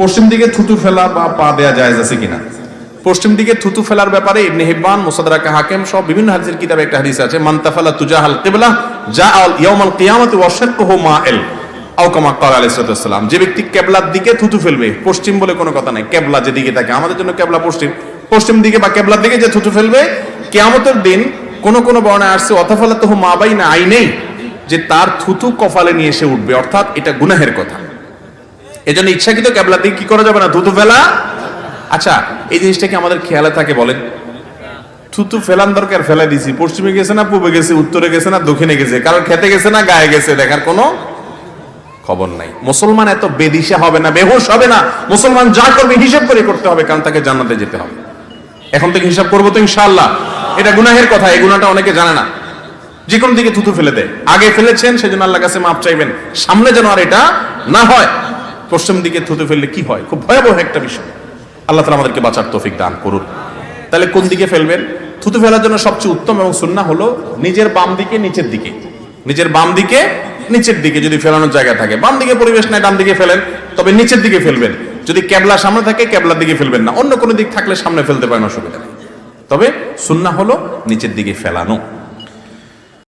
পশ্চিম দিকে থুতু ফেলা বা পা দেয়া জায়েজ আছে কিনা? পশ্চিম দিকে থুতু ফেলার ব্যাপারে ইবনে হিব্বান মুসাদরাকা হাকিম সব বিভিন্ন হাদিসের কিতাবে একটা হাদিস আছে, মান তাফালা তুজাহাল কিবলা যা আল ইয়াউমাল কিয়ামতি ওয়া শাক্কুহু মাইল। আও কামা ক্বালা আলাইহিস সালাম, যে ব্যক্তি কেবলার দিকে থুতু ফেলবে, পশ্চিম বলে কোনো কথা নাই। কেবলা যেদিকে থাকে আমাদের জন্য কেবলা পশ্চিম। পশ্চিম দিকে বা কেবলার দিকে যে থুতু ফেলবে, কিয়ামতের দিন কোন কোন বর্ণায় আসছে অথফালা তো মা বাই না আইনেই যে তার থুতু কপালে নিয়ে এসে উঠবে। অর্থাৎ এটা গুনাহের কথা। এজন্য ইচ্ছাকৃত ক্যাবলা দিয়ে কি করা যাবে না? থুতু ফেলা? আচ্ছা এই জিনিসটা কি আমাদের খেয়ালে থাকে বলেন? থুতু ফেলান দরকার ফেলা দিছি। পশ্চিমে গেছে না, পূবে গেছে, উত্তরে গেছে না, দক্ষিণে গেছে? কারণ খেতে গেছে না, গায়ে গেছে? দেখার কোনো খবর নাই। মুসলমান এত বেদিশা হবে না, বেহোশ হবে না। মুসলমান যা করবে, হিসাব করে করতে হবে, কারণ তাকে জান্নাতে যেতে হবে। এখন থেকে হিসাব করব তো ইনশাআল্লাহ। এটা গুনাহের কথা, এই গুনাহটা অনেকে জানে না। যে কোনো দিকে থুতু ফেলে দেয়। আগে ফেলেছেন, সেজন্য আল্লাহ কাছে মাপ চাইবেন। সামনে যেন আর এটা না হয়। পশ্চিম দিকে থুতু ফেললে কি হয়? খুব ভয়াবহ একটা বিষয়। আল্লাহ তালা আমাদেরকে বাঁচার তৌফিক দান করুন। তাহলে কোন দিকে ফেলবেন? থুতু ফেলার জন্য সবচেয়ে উত্তম এবং সুন্না হলো নিজের বাম দিকে, নিচের দিকে। নিজের বাম দিকে, নিচের দিকে যদি ফেলানোর জায়গা থাকে। বাম দিকে পরিবেশ নাই, ডান দিকে ফেলেন, তবে নিচের দিকে ফেলবেন। যদি ক্যাবলা সামনে থাকে ক্যাবলার দিকে ফেলবেন না। অন্য কোনো দিক থাকলে সামনে ফেলতে পারেন, অসুবিধা নেই। তবে সুন্না হলো নিচের দিকে ফেলানো।